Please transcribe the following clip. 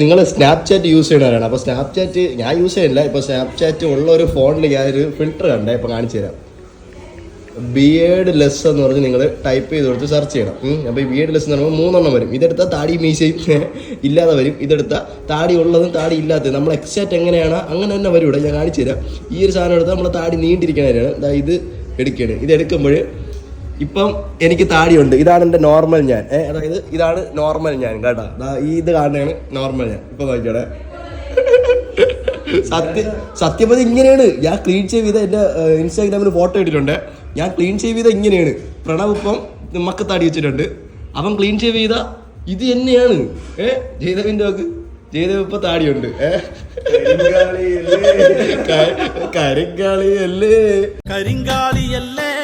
നിങ്ങൾ Snapchat use ചെയ്യണവരാണ്. അപ്പോൾ Snapchat ഞാൻ യൂസ് ചെയ്യുന്നില്ല ഇപ്പോൾ സ്നാപ്ചാറ്റ് ഉള്ള ഒരു ഫോണിൽ ഞാനൊരു ഫിൽറ്റർ കണ്ടേ ഇപ്പോൾ കാണിച്ചു തരാം. ബിയേഡ് ലെസ് എന്ന് പറഞ്ഞ് നിങ്ങൾ ടൈപ്പ് ചെയ്ത് കൊടുത്ത് സെർച്ച് ചെയ്യണം. അപ്പോൾ ഈ ബിയേഡ് ലെസ് എന്ന് പറയുമ്പോൾ മൂന്നെണ്ണം വരും. ഇതെടുത്താൽ താടി മീശയും ഇല്ലാതെ വരും. ഇതെടുത്താൽ താടി ഉള്ളതും താടി ഇല്ലാത്തതും. നമ്മൾ എക്സാക്റ്റ് എങ്ങനെയാണ് അങ്ങനെ തന്നെ വരും ഇവിടെ. ഞാൻ കാണിച്ചു തരാം. ഈ ഒരു സാധനം എടുത്താൽ നമ്മൾ താടി നീണ്ടിരിക്കണവരാണ് ഇത് എടുക്കുകയാണ് ഇത് എടുക്കുമ്പോൾ ഇപ്പം എനിക്ക് താടിയുണ്ട്. ഇതാണ് എന്റെ നോർമൽ ഞാൻ. അതായത് ഇതാണ് നോർമൽ ഞാൻ കേട്ടോ. ഈ ഇത് കാണുന്നതാണ് നോർമൽ ഞാൻ. ഇപ്പൊ നോക്കിയോടെ സത്യ സത്യപതി ഇങ്ങനെയാണ്. ഞാൻ ക്ലീൻ ഷേവ് ചെയ്ത എന്റെ ഇൻസ്റ്റാഗ്രാമിൽ ഫോട്ടോ ഇട്ടിട്ടുണ്ട്. ഞാൻ ക്ലീൻ ഷേവ് ചെയ്ത ഇങ്ങനെയാണ്. പ്രണവ് ഇപ്പം മക്ക താടി വെച്ചിട്ടുണ്ട്. അവൻ ക്ലീൻ ഷേവ് ചെയ്ത ഇത് തന്നെയാണ്. ഏ ജയദേവിന്റെ വാക്ക് ജയദേവ് ഇപ്പൊ താടിയുണ്ട്. ഏ. കരിങ്കാളിയല്ലേ? കരിങ്കാളിയല്ലേ?